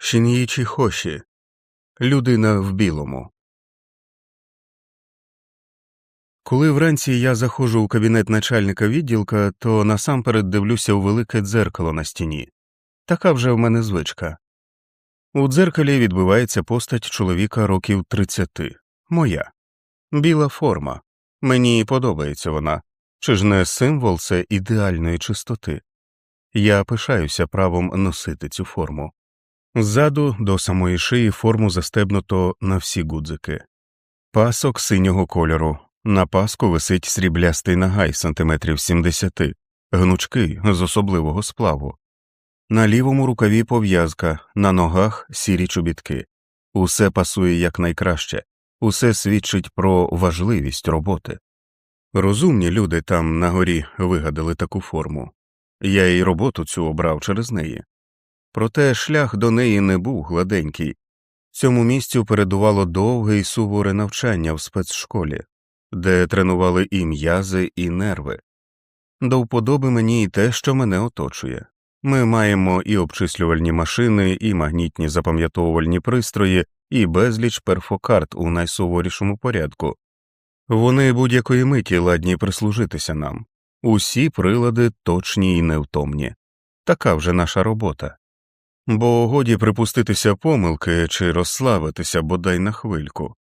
Шін'їчі Хоші Людина в білому. Коли вранці я заходжу у кабінет начальника відділка, то насамперед дивлюся у велике дзеркало на стіні. Така вже в мене звичка. У дзеркалі відбивається постать чоловіка років 30. Моя. Біла форма. Мені подобається вона. Чи ж не символ це ідеальної чистоти? Я пишаюся правом носити цю форму. Ззаду до самої шиї форму застебнуто на всі гудзики. Пасок синього кольору. На паску висить сріблястий нагай сантиметрів 70, гнучкий з особливого сплаву. На лівому рукаві пов'язка, на ногах сірі чобітки. Усе пасує якнайкраще, усе свідчить про важливість роботи. Розумні люди там на горі вигадали таку форму. Я й роботу цю обрав через неї. Проте шлях до неї не був гладенький. Цьому місцю передувало довге і суворе навчання в спецшколі, де тренували і м'язи, і нерви. До вподоби мені і те, що мене оточує. Ми маємо і обчислювальні машини, і магнітні запам'ятовувальні пристрої, і безліч перфокарт у найсуворішому порядку. Вони будь-якої миті ладні прислужитися нам. Усі прилади точні і невтомні. Така вже наша робота. Бо годі припуститися помилки чи розслабитися бодай на хвильку.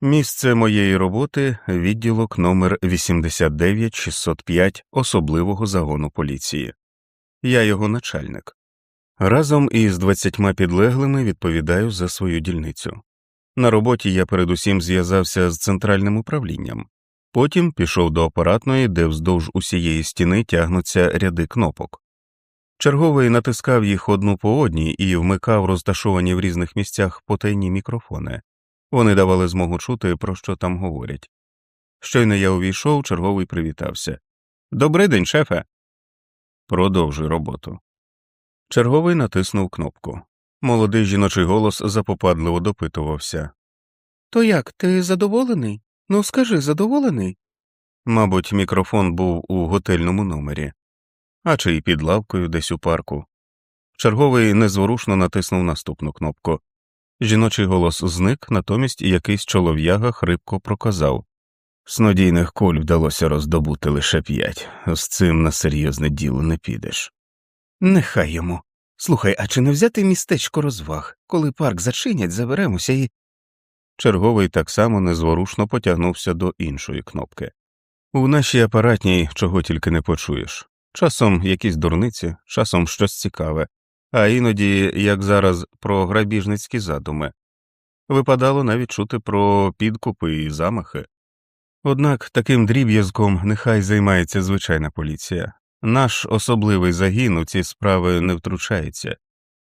Місце моєї роботи відділок номер 89605 особливого загону поліції. Я його начальник. Разом із двадцятьма підлеглими відповідаю за свою дільницю. На роботі я передусім зв'язався з центральним управлінням, потім пішов до апаратної, де вздовж усієї стіни тягнуться ряди кнопок. Черговий натискав їх одну по одній і вмикав розташовані в різних місцях потайні мікрофони. Вони давали змогу чути, про що там говорять. Щойно я увійшов, черговий привітався. «Добрий день, шефе. Продовжуй роботу. Черговий натиснув кнопку. Молодий жіночий голос запопадливо допитувався. То як, ти задоволений? Ну скажи, задоволений? Мабуть, мікрофон був у готельному номері, а чи й під лавкою десь у парку. Черговий незворушно натиснув наступну кнопку. Жіночий голос зник, натомість якийсь чолов'яга хрипко проказав Снодійних куль вдалося роздобути лише п'ять, з цим на серйозне діло не підеш. Нехай йому. Слухай, а чи не взяти містечко розваг? Коли парк зачинять, заберемося і. Черговий так само незворушно потягнувся до іншої кнопки. У нашій апаратній чого тільки не почуєш часом якісь дурниці, часом щось цікаве, а іноді, як зараз, про грабіжницькі задуми. Випадало навіть чути про підкупи і замахи. Однак таким дріб'язком нехай займається звичайна поліція. Наш особливий загін у ці справи не втручається,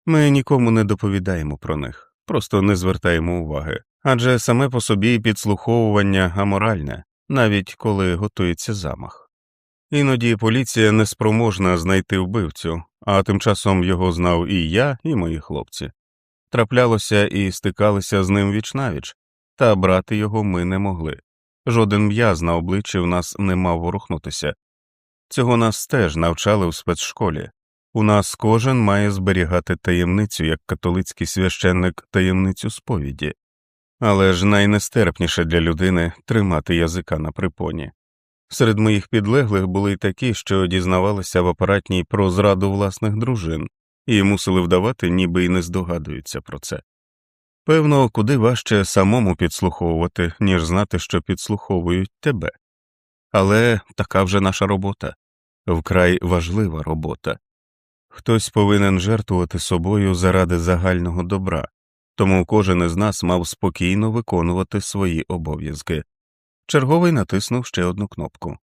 ми нікому не доповідаємо про них, просто не звертаємо уваги, адже саме по собі підслуховування аморальне, навіть коли готується замах. Іноді поліція неспроможна знайти вбивцю, а тим часом його знав і я, і мої хлопці. Траплялося і стикалися з ним вічнавіч, та брати його ми не могли. Жоден м'яз на обличчі в нас не мав ворухнутися. Цього нас теж навчали в спецшколі. У нас кожен має зберігати таємницю як католицький священник таємницю сповіді, але ж найнестерпніше для людини тримати язика на припоні. Серед моїх підлеглих були й такі, що дізнавалися в апаратній про зраду власних дружин і мусили вдавати, ніби й не здогадуються про це. Певно, куди важче самому підслуховувати, ніж знати, що підслуховують тебе. Але така вже наша робота вкрай важлива робота. Хтось повинен жертвувати собою заради загального добра, тому кожен із нас мав спокійно виконувати свої обов'язки. Черговий натиснув ще одну кнопку.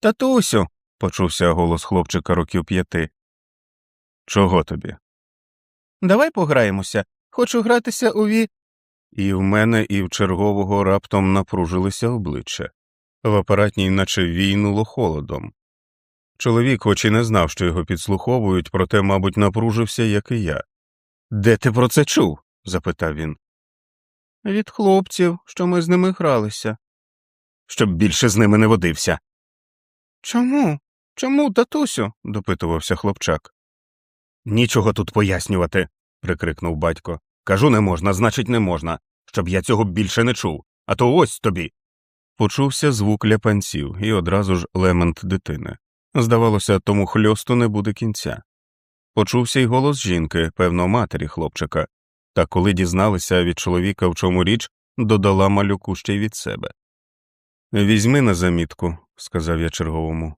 Татусю. почувся голос хлопчика років п'яти. Чого тобі? Давай пограємося. Хочу гратися у ві. І в мене, і в чергового раптом напружилися обличчя. В апаратній наче війнуло холодом. Чоловік, хоч і не знав, що його підслуховують, проте, мабуть, напружився, як і я. Де ти про це чув? запитав він. Від хлопців, що ми з ними гралися. Щоб більше з ними не водився. Чому? Чому, татусю? допитувався хлопчак. Нічого тут пояснювати. прикрикнув батько. Кажу, не можна, значить, не можна, щоб я цього більше не чув, а то ось тобі. Почувся звук ляпанців і одразу ж лемент дитини. Здавалося, тому хльосту не буде кінця. Почувся й голос жінки, певно, матері хлопчика, та коли дізналися від чоловіка, в чому річ, додала малюку ще й від себе. Візьми на замітку, сказав я черговому.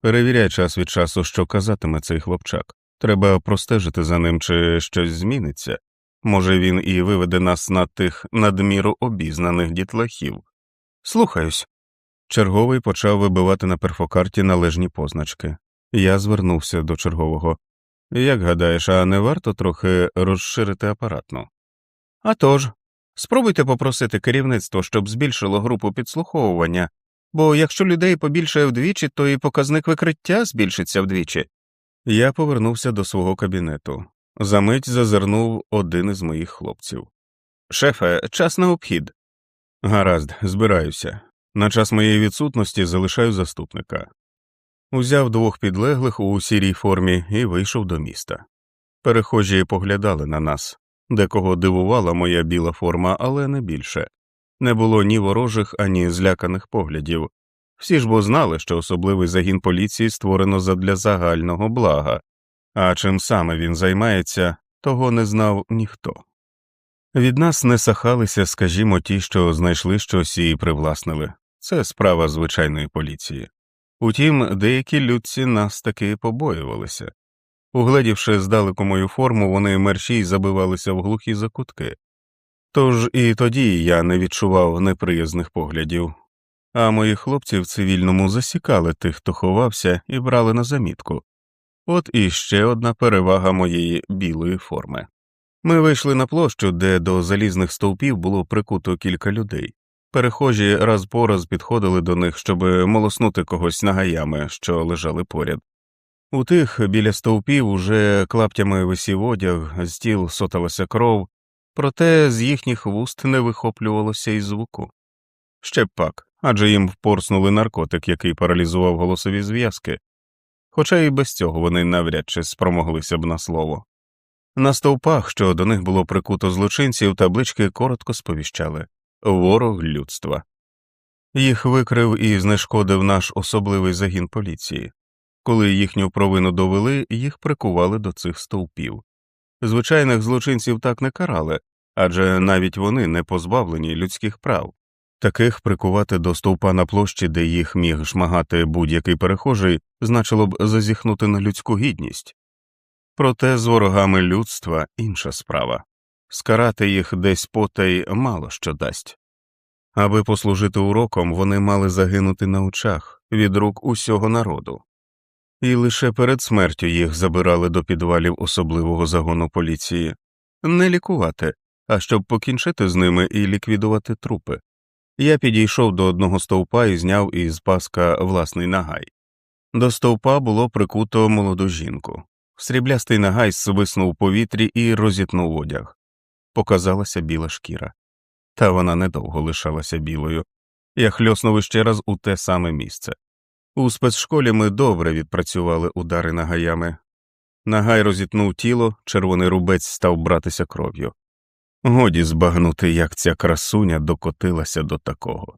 Перевіряй час від часу, що казатиме цей хлопчак. Треба простежити за ним, чи щось зміниться. Може, він і виведе нас на тих надміру обізнаних дітлахів. Слухаюсь. Черговий почав вибивати на перфокарті належні позначки. Я звернувся до чергового. Як гадаєш, а не варто трохи розширити апаратну? «А тож, спробуйте попросити керівництво, щоб збільшило групу підслуховування, бо якщо людей побільшає вдвічі, то і показник викриття збільшиться вдвічі. Я повернувся до свого кабінету. Замить зазирнув один із моїх хлопців. Шефе, час на обхід. Гаразд, збираюся. На час моєї відсутності залишаю заступника. Узяв двох підлеглих у сірій формі і вийшов до міста. Перехожі поглядали на нас, декого дивувала моя біла форма, але не більше. Не було ні ворожих, ані зляканих поглядів. Всі ж бо знали, що особливий загін поліції створено задля загального блага, а чим саме він займається, того не знав ніхто. Від нас не сахалися, скажімо, ті, що знайшли щось і привласнили це справа звичайної поліції. Утім, деякі людці нас таки побоювалися. Угледівши здалеку мою форму, вони мерщій забивалися в глухі закутки. Тож і тоді я не відчував неприязних поглядів, а мої хлопці в цивільному засікали тих, хто ховався, і брали на замітку. От і ще одна перевага моєї білої форми. Ми вийшли на площу, де до залізних стовпів було прикуто кілька людей. Перехожі раз по раз підходили до них, щоб молоснути когось нагаями, що лежали поряд. У тих біля стовпів уже клаптями висів одяг, з тіл соталася кров, проте з їхніх вуст не вихоплювалося й звуку. Ще б пак, адже їм впорснули наркотик, який паралізував голосові зв'язки, хоча і без цього вони навряд чи спромоглися б на слово. На стовпах, що до них було прикуто злочинців, таблички коротко сповіщали ворог людства. Їх викрив і знешкодив наш особливий загін поліції. Коли їхню провину довели, їх прикували до цих стовпів. Звичайних злочинців так не карали, адже навіть вони не позбавлені людських прав. Таких прикувати до стовпа на площі, де їх міг шмагати будь-який перехожий, значило б зазіхнути на людську гідність. Проте з ворогами людства інша справа скарати їх десь потай мало що дасть. Аби послужити уроком, вони мали загинути на очах від рук усього народу, і лише перед смертю їх забирали до підвалів особливого загону поліції не лікувати, а щоб покінчити з ними і ліквідувати трупи. Я підійшов до одного стовпа і зняв із паска власний нагай. До стовпа було прикуто молоду жінку. Сріблястий нагай свиснув у повітрі і розітнув одяг. Показалася біла шкіра. Та вона недовго лишалася білою. Я хльоснув іще раз у те саме місце. У спецшколі ми добре відпрацювали удари нагаями. Нагай розітнув тіло, червоний рубець став братися кров'ю. Годі збагнути, як ця красуня докотилася до такого.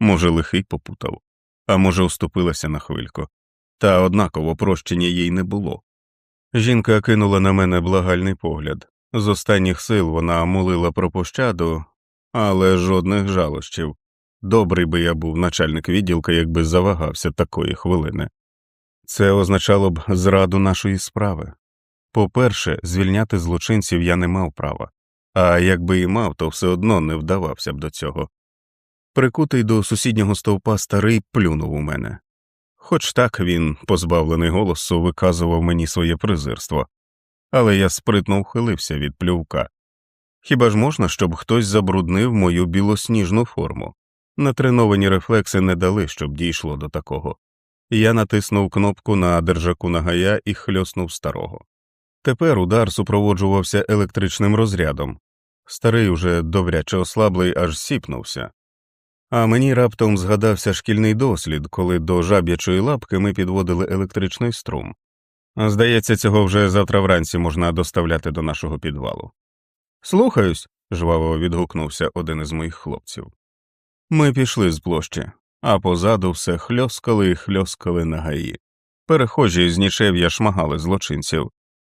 Може, лихий попутав, а може, уступилася на хвильку, та однаково прощення їй не було. Жінка кинула на мене благальний погляд. З останніх сил вона молила про пощаду, але жодних жалощів. Добрий би я був начальник відділка, якби завагався такої хвилини. Це означало б зраду нашої справи. По перше, звільняти злочинців я не мав права, а якби і мав, то все одно не вдавався б до цього. Прикутий до сусіднього стовпа старий плюнув у мене. Хоч так він, позбавлений голосу, виказував мені своє презирство, але я спритно ухилився від плювка. Хіба ж можна, щоб хтось забруднив мою білосніжну форму? Натреновані рефлекси не дали, щоб дійшло до такого. Я натиснув кнопку на держаку нагая і хльоснув старого. Тепер удар супроводжувався електричним розрядом. Старий уже добряче ослаблий, аж сіпнувся. А мені раптом згадався шкільний дослід, коли до жаб'ячої лапки ми підводили електричний струм. Здається, цього вже завтра вранці можна доставляти до нашого підвалу. Слухаюсь, жваво відгукнувся один із моїх хлопців. Ми пішли з площі, а позаду все хльоскали і хльоскали на гаї. Перехожі з нічев'я шмагали злочинців,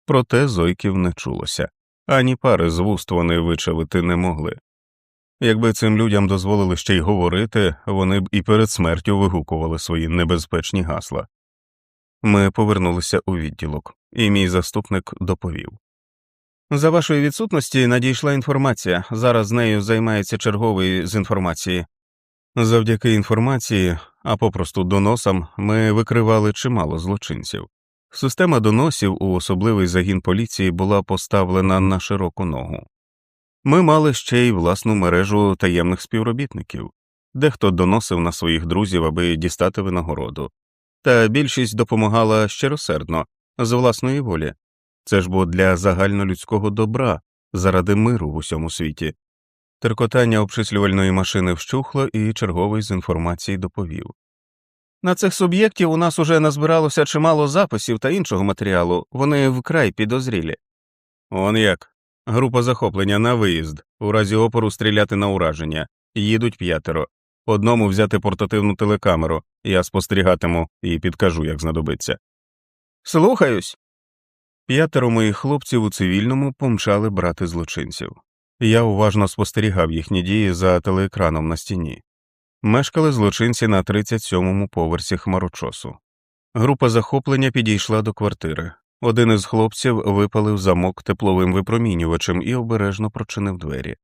проте зойків не чулося, ані пари з вуст вони вичавити не могли. Якби цим людям дозволили ще й говорити, вони б і перед смертю вигукували свої небезпечні гасла. Ми повернулися у відділок, і мій заступник доповів. За вашої відсутності надійшла інформація. Зараз нею займається черговий з інформації. Завдяки інформації, а попросту доносам, ми викривали чимало злочинців. Система доносів у особливий загін поліції була поставлена на широку ногу. Ми мали ще й власну мережу таємних співробітників, дехто доносив на своїх друзів, аби дістати винагороду, та більшість допомагала щиросердно, з власної волі. Це ж бо для загальнолюдського добра, заради миру в усьому світі. Теркотання обчислювальної машини вщухло, і черговий з інформації доповів. На цих суб'єктів у нас уже назбиралося чимало записів та іншого матеріалу, вони вкрай підозрілі. Он як. Група захоплення на виїзд, у разі опору стріляти на ураження, їдуть п'ятеро, одному взяти портативну телекамеру, я спостерігатиму і підкажу, як знадобиться. Слухаюсь. П'ятеро моїх хлопців у цивільному помчали брати злочинців. Я уважно спостерігав їхні дії за телеекраном на стіні. Мешкали злочинці на 37-му поверсі хмарочосу. Група захоплення підійшла до квартири. Один із хлопців випалив замок тепловим випромінювачем і обережно прочинив двері.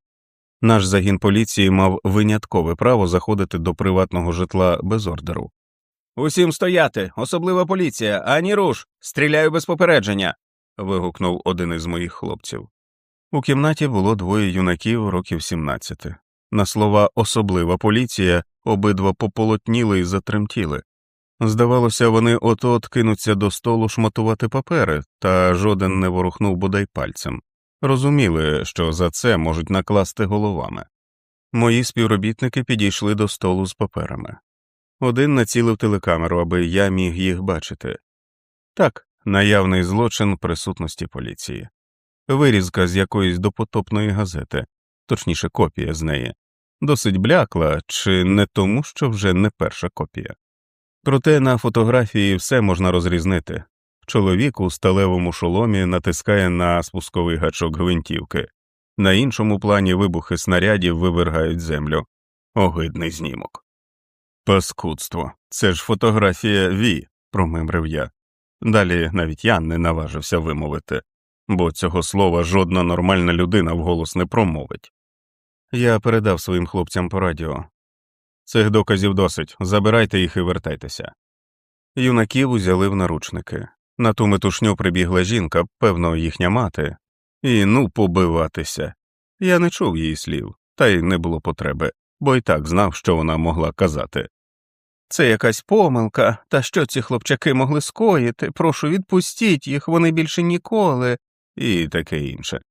Наш загін поліції мав виняткове право заходити до приватного житла без ордеру. Усім стояти, особлива поліція, ані руш, стріляю без попередження. вигукнув один із моїх хлопців. У кімнаті було двоє юнаків років 17. На слова особлива поліція обидва пополотніли і затремтіли. Здавалося, вони от от кинуться до столу шматувати папери, та жоден не ворухнув бодай пальцем. Розуміли, що за це можуть накласти головами. Мої співробітники підійшли до столу з паперами. Один націлив телекамеру, аби я міг їх бачити. Так, наявний злочин присутності поліції, вирізка з якоїсь допотопної газети, точніше, копія з неї, досить блякла, чи не тому, що вже не перша копія. Проте на фотографії все можна розрізнити. Чоловік у сталевому шоломі натискає на спусковий гачок гвинтівки, на іншому плані вибухи снарядів вивергають землю. Огидний знімок. Паскудство. Це ж фотографія Ві, промимрив я. Далі навіть я не наважився вимовити, бо цього слова жодна нормальна людина вголос не промовить. Я передав своїм хлопцям по радіо. Цих доказів досить, забирайте їх і вертайтеся. Юнаків узяли в наручники. На ту метушню прибігла жінка, певно, їхня мати, і ну побиватися. Я не чув її слів, та й не було потреби, бо й так знав, що вона могла казати. Це якась помилка, та що ці хлопчаки могли скоїти, прошу відпустіть їх, вони більше ніколи, і таке інше.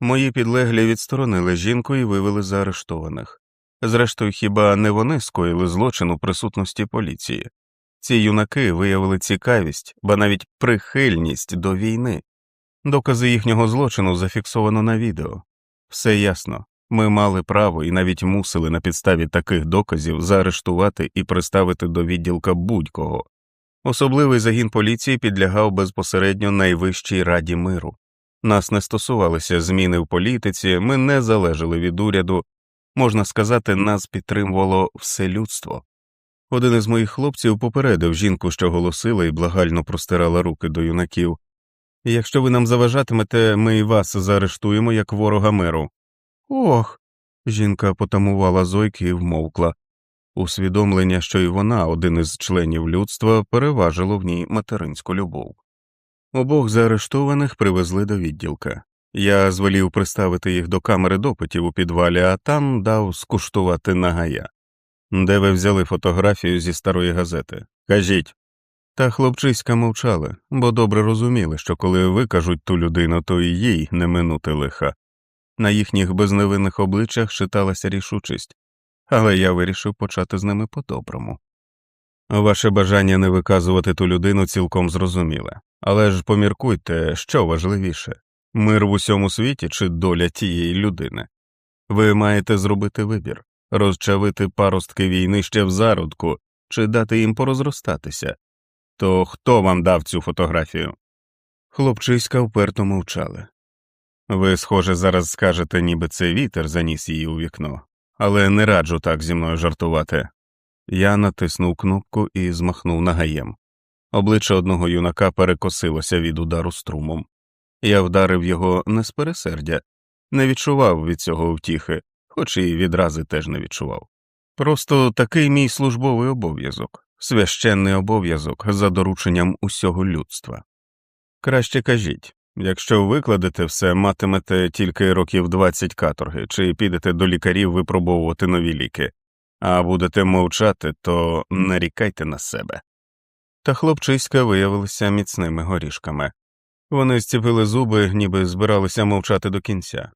Мої підлеглі відсторонили жінку і вивели заарештованих. Зрештою, хіба не вони скоїли злочин у присутності поліції? Ці юнаки виявили цікавість, ба навіть прихильність до війни. Докази їхнього злочину зафіксовано на відео. Все ясно. Ми мали право і навіть мусили на підставі таких доказів заарештувати і приставити до відділка будь-кого. Особливий загін поліції підлягав безпосередньо найвищій раді миру. Нас не стосувалися зміни в політиці, ми не залежали від уряду, можна сказати, нас підтримувало все людство. Один із моїх хлопців попередив жінку, що голосила і благально простирала руки до юнаків якщо ви нам заважатимете, ми і вас заарештуємо як ворога миру. Ох. Жінка потамувала зойки і вмовкла. Усвідомлення, що і вона, один із членів людства, переважило в ній материнську любов. Обох заарештованих привезли до відділка. Я звелів приставити їх до камери допитів у підвалі, а там дав скуштувати нагая. Де ви взяли фотографію зі старої газети? Кажіть. Та хлопчиська мовчали, бо добре розуміли, що коли викажуть ту людину, то і їй не минути лиха. На їхніх безневинних обличчях читалася рішучість, але я вирішив почати з ними по-доброму. Ваше бажання не виказувати ту людину цілком зрозуміле. Але ж поміркуйте, що важливіше мир в усьому світі чи доля тієї людини. Ви маєте зробити вибір розчавити паростки війни ще в зародку чи дати їм порозростатися. То хто вам дав цю фотографію? Хлопчиська вперто мовчали. Ви, схоже, зараз скажете, ніби це вітер заніс її у вікно, але не раджу так зі мною жартувати. Я натиснув кнопку і змахнув нагаєм. Обличчя одного юнака перекосилося від удару струмом. Я вдарив його не з пересердя, не відчував від цього втіхи, хоч і відрази теж не відчував. Просто такий мій службовий обов'язок, священний обов'язок за дорученням усього людства. Краще кажіть якщо викладете все, матимете тільки років 20 каторги, чи підете до лікарів випробовувати нові ліки, а будете мовчати, то нарікайте на себе. Та хлопчиська виявилися міцними горішками. Вони зціпили зуби, ніби збиралися мовчати до кінця.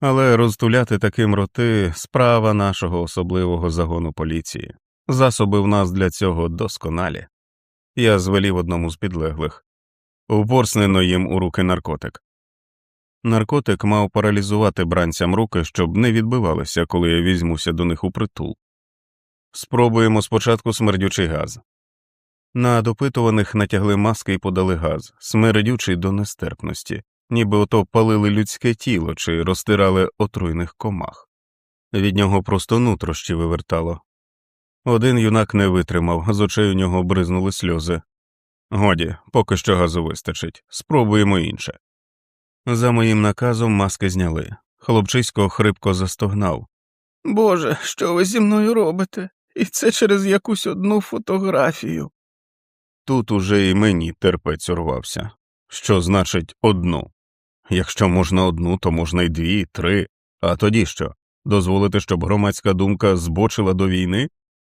Але розтуляти таким роти справа нашого особливого загону поліції. Засоби в нас для цього досконалі. Я звелів одному з підлеглих упорснено їм у руки наркотик. Наркотик мав паралізувати бранцям руки, щоб не відбивалися, коли я візьмуся до них у притул. Спробуємо спочатку смердючий газ. На допитуваних натягли маски і подали газ, смердючий до нестерпності, ніби ото палили людське тіло чи розтирали отруйних комах. Від нього просто нутрощі вивертало. Один юнак не витримав, з очей у нього бризнули сльози. Годі, поки що газу вистачить, спробуємо інше. За моїм наказом маски зняли. Хлопчисько хрипко застогнав. Боже, що ви зі мною робите? І це через якусь одну фотографію. Тут уже і мені терпець урвався. Що значить одну? Якщо можна одну, то можна й дві, три. А тоді що? Дозволити, щоб громадська думка збочила до війни?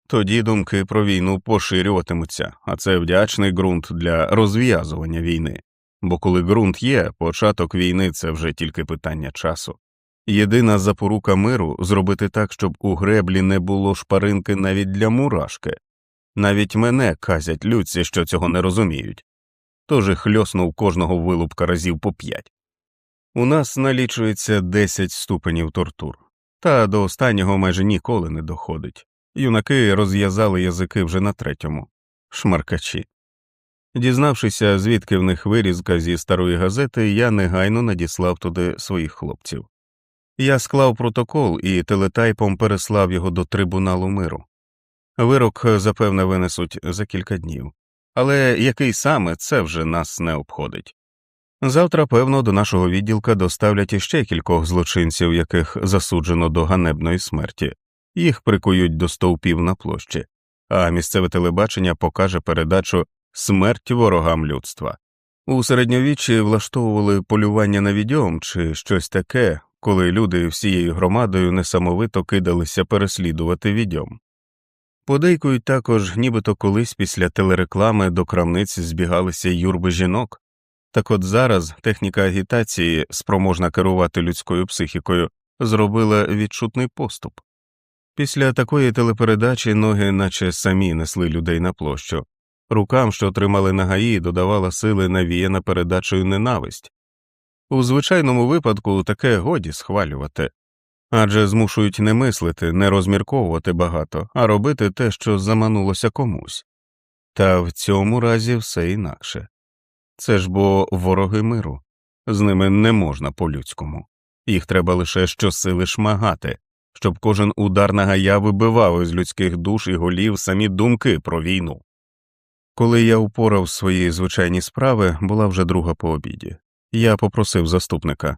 Тоді думки про війну поширюватимуться, а це вдячний ґрунт для розв'язування війни. Бо коли ґрунт є, початок війни це вже тільки питання часу. Єдина запорука миру зробити так, щоб у греблі не було шпаринки навіть для мурашки. Навіть мене казять людці, що цього не розуміють. Тож хльоснув кожного вилупка разів по п'ять. У нас налічується 10 ступенів тортур, та до останнього майже ніколи не доходить. Юнаки розв'язали язики вже на третьому шмаркачі. Дізнавшися, звідки в них вирізка зі старої газети, я негайно надіслав туди своїх хлопців. Я склав протокол і телетайпом переслав його до трибуналу миру. Вирок, запевне, винесуть за кілька днів, але який саме це вже нас не обходить. Завтра, певно, до нашого відділка доставлять іще кількох злочинців, яких засуджено до ганебної смерті, їх прикують до стовпів на площі, а місцеве телебачення покаже передачу Смерть ворогам людства. У середньовіччі влаштовували полювання на відьом чи щось таке, коли люди всією громадою несамовито кидалися переслідувати відьом. Подейкують також, нібито колись після телереклами до крамниць збігалися юрби жінок, так от зараз техніка агітації, спроможна керувати людською психікою, зробила відчутний поступ. Після такої телепередачі ноги, наче самі несли людей на площу, рукам, що тримали на гаї, додавала сили навіяна передачею ненависть. У звичайному випадку таке годі схвалювати адже змушують не мислити, не розмірковувати багато, а робити те, що заманулося комусь. Та в цьому разі все інакше. Це ж бо вороги миру, з ними не можна по людському, їх треба лише щосили шмагати, щоб кожен удар на гая вибивав із людських душ і голів самі думки про війну. Коли я упорав свої звичайні справи, була вже друга по обіді. Я попросив заступника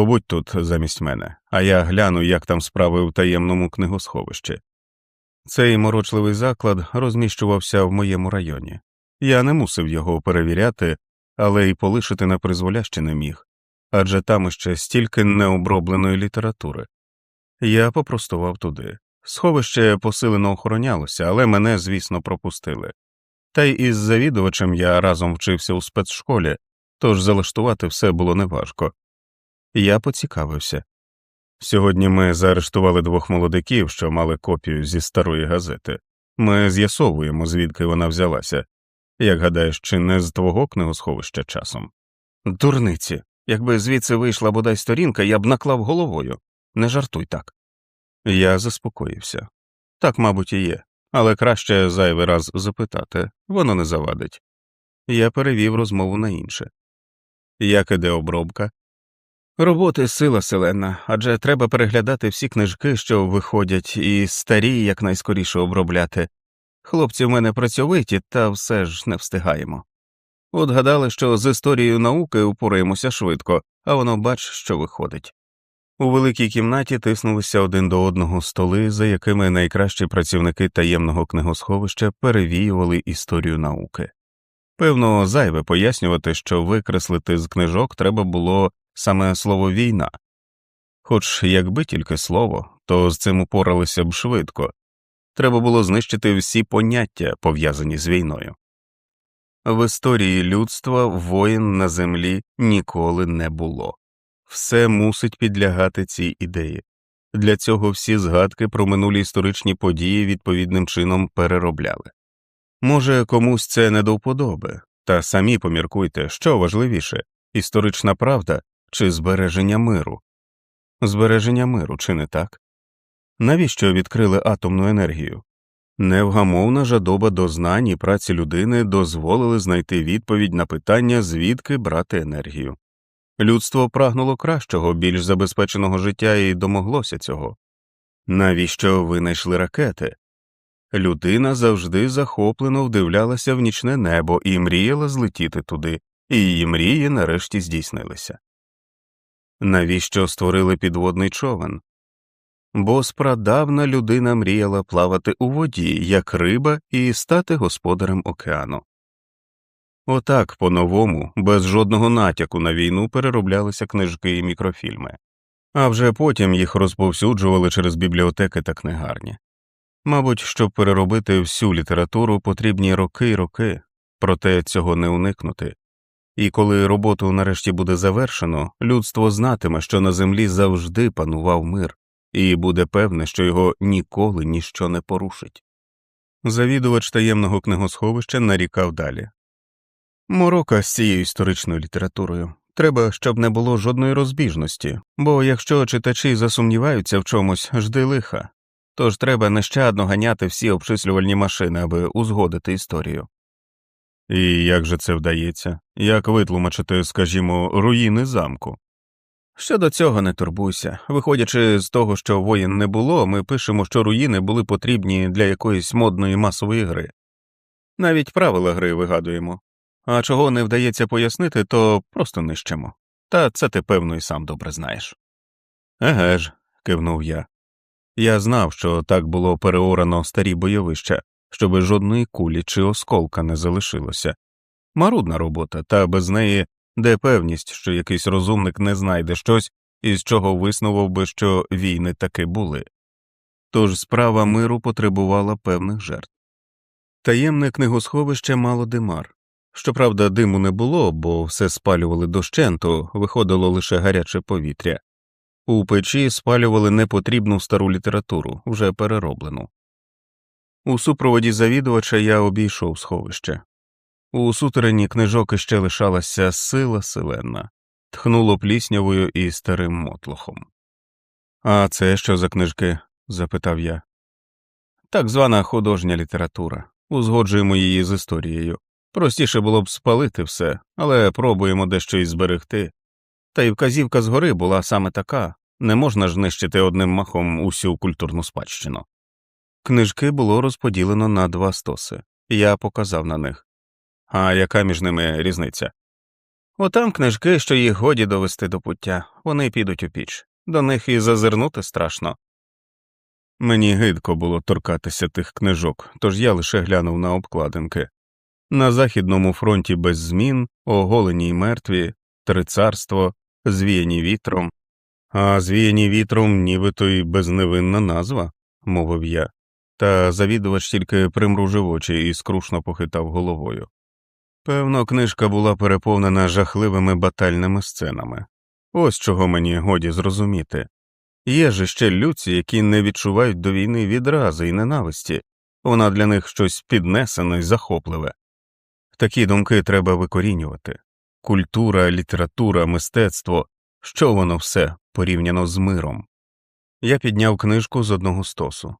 побудь тут замість мене, а я гляну, як там справи в таємному книгосховищі. Цей морочливий заклад розміщувався в моєму районі. Я не мусив його перевіряти, але й полишити на призволяще не міг адже там іще стільки необробленої літератури. Я попростував туди. Сховище посилено охоронялося, але мене, звісно, пропустили. Та й із завідувачем я разом вчився у спецшколі, тож залаштувати все було неважко. Я поцікавився. Сьогодні ми заарештували двох молодиків, що мали копію зі старої газети. Ми з'ясовуємо, звідки вона взялася. Як гадаєш, чи не з твого книгосховища часом? Дурниці. Якби звідси вийшла бодай сторінка, я б наклав головою. Не жартуй так. Я заспокоївся. Так, мабуть, і є, але краще зайвий раз запитати, воно не завадить. Я перевів розмову на інше. Як іде обробка? Роботи сила селена, адже треба переглядати всі книжки, що виходять, і старі якнайскоріше обробляти. Хлопці в мене працьовиті, та все ж не встигаємо. От гадали, що з історією науки упораємося швидко, а воно бач, що виходить. У великій кімнаті тиснулися один до одного столи, за якими найкращі працівники таємного книгосховища перевіювали історію науки. Певно, зайве пояснювати, що викреслити з книжок треба було саме слово війна, хоч якби тільки слово, то з цим упоралися б швидко треба було знищити всі поняття, пов'язані з війною. В історії людства воїн на землі ніколи не було, все мусить підлягати цій ідеї. Для цього всі згадки про минулі історичні події відповідним чином переробляли. Може, комусь це не до вподоби, та самі поміркуйте, що важливіше історична правда чи збереження миру? Збереження миру, чи не так? Навіщо відкрили атомну енергію? Невгамовна жадоба до знань і праці людини дозволили знайти відповідь на питання, звідки брати енергію. Людство прагнуло кращого, більш забезпеченого життя і домоглося цього. Навіщо винайшли ракети? Людина завжди захоплено вдивлялася в нічне небо і мріяла злетіти туди, і її мрії нарешті здійснилися. Навіщо створили підводний човен? Бо спрадавна людина мріяла плавати у воді, як риба, і стати господарем океану. Отак, по новому, без жодного натяку на війну перероблялися книжки і мікрофільми, а вже потім їх розповсюджували через бібліотеки та книгарні. Мабуть, щоб переробити всю літературу, потрібні роки й роки, проте цього не уникнути, і коли роботу нарешті буде завершено, людство знатиме, що на землі завжди панував мир, і буде певне, що його ніколи ніщо не порушить. Завідувач таємного книгосховища нарікав далі Морока з цією історичною літературою. Треба, щоб не було жодної розбіжності, бо якщо читачі засумніваються в чомусь, жди лиха, тож треба нещадно ганяти всі обчислювальні машини, аби узгодити історію. І як же це вдається? Як витлумачити, скажімо, руїни замку? Щодо цього не турбуйся. Виходячи з того, що воїн не було, ми пишемо, що руїни були потрібні для якоїсь модної масової гри. Навіть правила гри вигадуємо, а чого не вдається пояснити, то просто нищимо. Та це ти, певно, і сам добре знаєш. Еге ж, кивнув я. Я знав, що так було переорано старі бойовища, щоби жодної кулі чи осколка не залишилося. Марудна робота, та без неї де певність, що якийсь розумник не знайде щось, із чого виснував би, що війни таки були. Тож справа миру потребувала певних жертв. Таємне книгосховище мало димар. Щоправда, диму не було, бо все спалювали дощенту, виходило лише гаряче повітря. У печі спалювали непотрібну стару літературу, вже перероблену. У супроводі завідувача я обійшов сховище. У сутерені книжок іще лишалася сила селена, тхнуло пліснявою і старим мотлохом. А це що за книжки? запитав я. Так звана художня література. Узгоджуємо її з історією. Простіше було б спалити все, але пробуємо дещо й зберегти. Та й вказівка згори була саме така не можна ж нищити одним махом усю культурну спадщину. Книжки було розподілено на два стоси, я показав на них. А яка між ними різниця? Отам книжки, що їх годі довести до пуття, вони підуть у піч, до них і зазирнути страшно. Мені гидко було торкатися тих книжок, тож я лише глянув на обкладинки. На Західному фронті без змін, оголені й мертві, три царство, звіяні вітром, а звіяні вітром нібито й безневинна назва, мовив я, та завідувач тільки примружив очі і скрушно похитав головою. Певно, книжка була переповнена жахливими батальними сценами. Ось чого мені годі зрозуміти. Є ж ще людці, які не відчувають до війни відрази і ненависті, вона для них щось піднесене й захопливе. Такі думки треба викорінювати культура, література, мистецтво що воно все порівняно з миром. Я підняв книжку з одного стосу,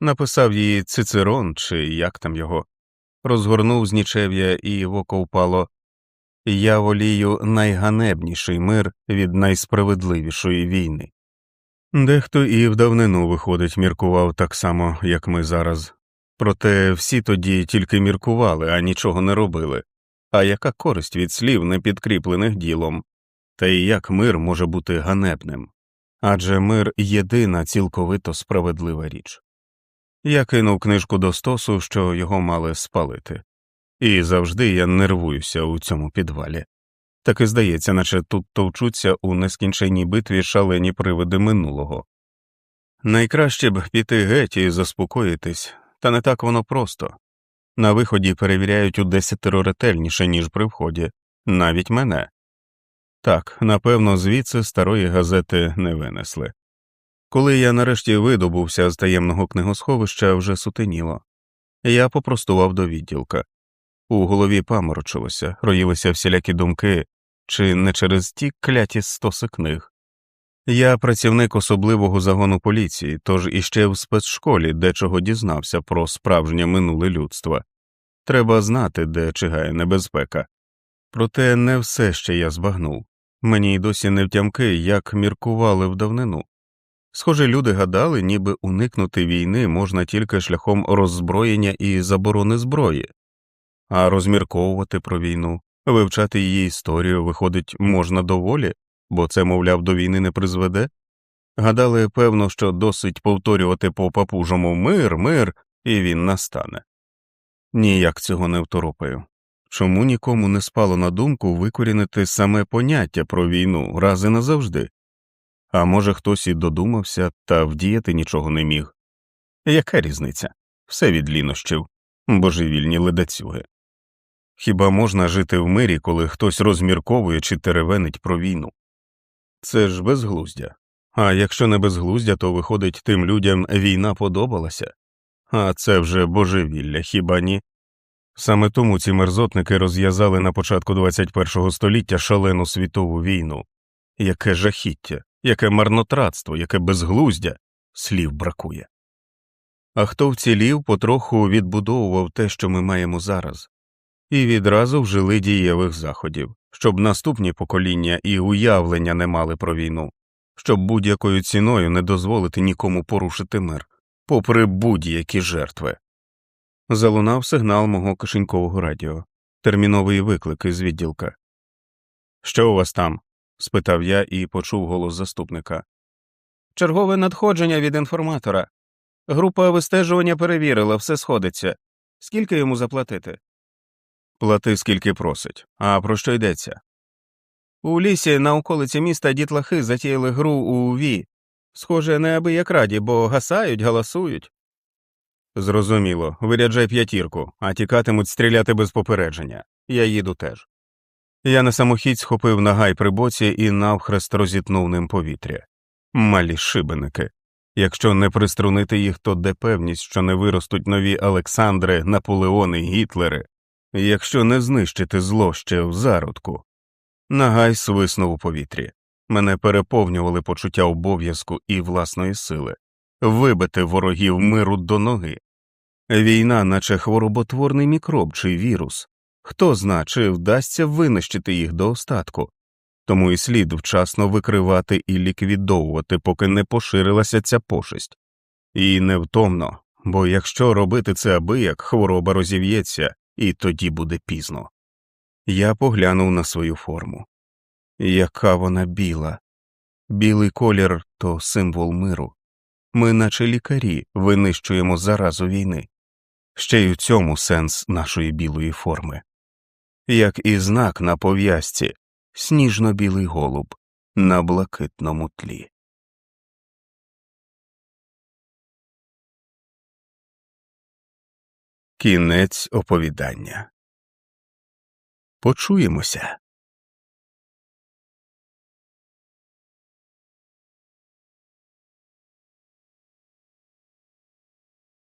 написав її Цицерон чи як там його, розгорнув з нічев'я і в око впало Я волію найганебніший мир від найсправедливішої війни. Дехто і в давнину, виходить, міркував так само, як ми зараз, проте всі тоді тільки міркували, а нічого не робили. А яка користь від слів, не підкріплених ділом? Та й як мир може бути ганебним? Адже мир єдина цілковито справедлива річ. Я кинув книжку до стосу, що його мали спалити, і завжди я нервуюся у цьому підвалі. Так і здається, наче тут товчуться у нескінченній битві шалені привиди минулого. Найкраще б піти геть і заспокоїтись, та не так воно просто. На виході перевіряють у десятеро ретельніше, ніж при вході, навіть мене. Так, напевно, звідси старої газети не винесли. Коли я нарешті видобувся з таємного книгосховища, вже сутеніло. Я попростував до відділка. У голові паморочилося, роїлися всілякі думки, чи не через ті кляті стоси книг. Я працівник особливого загону поліції, тож іще в спецшколі дечого дізнався про справжнє минуле людства. Треба знати, де чигає небезпека. Проте не все ще я збагнув. Мені й досі не втямки, як міркували в давнину. Схоже, люди гадали, ніби уникнути війни можна тільки шляхом роззброєння і заборони зброї, а розмірковувати про війну, вивчати її історію, виходить, можна доволі, бо це, мовляв, до війни не призведе. Гадали, певно, що досить повторювати по папужому мир, мир, і він настане. Ніяк цього не второпаю. Чому нікому не спало на думку викорінити саме поняття про війну раз і назавжди? А може, хтось і додумався та вдіяти нічого не міг? Яка різниця? Все від лінощів, божевільні ледацюги. Хіба можна жити в мирі, коли хтось розмірковує чи теревенить про війну? Це ж безглуздя. А якщо не безглуздя, то виходить, тим людям війна подобалася, а це вже божевілля, хіба ні? Саме тому ці мерзотники розв'язали на початку ХХ століття шалену світову війну. Яке жахіття, яке марнотратство, яке безглуздя, слів бракує. А хто вцілів, потроху відбудовував те, що ми маємо зараз, і відразу вжили дієвих заходів, щоб наступні покоління і уявлення не мали про війну, щоб будь-якою ціною не дозволити нікому порушити мир, попри будь-які жертви. Залунав сигнал мого кишенькового радіо, терміновий виклик із відділка. Що у вас там? Спитав я і почув голос заступника. Чергове надходження від інформатора. Група вистежування перевірила, все сходиться. Скільки йому заплатити? Плати скільки просить. А про що йдеться? У лісі на околиці міста дітлахи затіяли гру у Ві. Схоже, неабияк раді, бо гасають, галасують. Зрозуміло, виряджай п'ятірку, а тікатимуть стріляти без попередження. Я їду теж. Я на самохідь схопив нагай при боці і навхрест розітнув ним повітря. Малі шибеники. Якщо не приструнити їх, то де певність, що не виростуть нові Олександри, Наполеони, Гітлери, якщо не знищити зло ще в зародку. Нагай свиснув у повітрі. Мене переповнювали почуття обов'язку і власної сили, вибити ворогів миру до ноги. Війна, наче хвороботворний мікроб чи вірус, хто зна, чи вдасться винищити їх до остатку, тому і слід вчасно викривати і ліквідовувати, поки не поширилася ця пошесть. І невтомно, бо якщо робити це аби як хвороба розів'ється, і тоді буде пізно. Я поглянув на свою форму. Яка вона біла. Білий колір то символ миру. Ми, наче лікарі, винищуємо заразу війни ще й у цьому сенс нашої білої форми, як і знак на пов'язці сніжно білий голуб на блакитному тлі. Кінець оповідання. Почуємося.